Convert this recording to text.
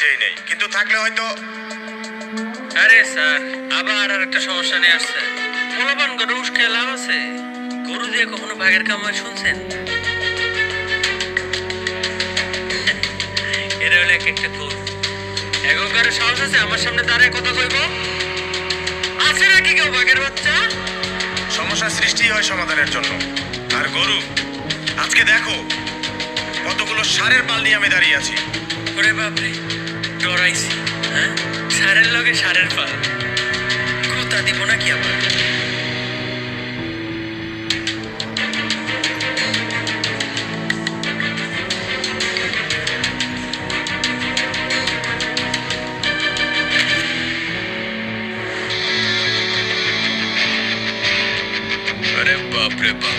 যেই নেই। কিন্তু থাকলে হয়তো আরে স্যার আবার আর একটা সমস্যা নিয়ে আসছে। পোলাপান গরু উস্কে লাভ আছে? গরু দিয়ে কখনো বাঘের কামাই শুনছেন? এটা হলো এক একটা গরু এগোকারের সাহস আছে আমার সামনে দাঁড়ায় কথা কইব আছে নাকি কেউ বাঘের বাচ্চা? সমস্যা সৃষ্টি হয় সমাধানের জন্য। আর গরু আজকে দেখো কতগুলো সারের পাল নিয়ে আমি দাঁড়িয়ে আছি। ওরে বাপরে। ডরাইছি হ্যাঁ? সারের লগে সারের পাল। কথা দিব না কি আবার? আরে বাপ রে বাপ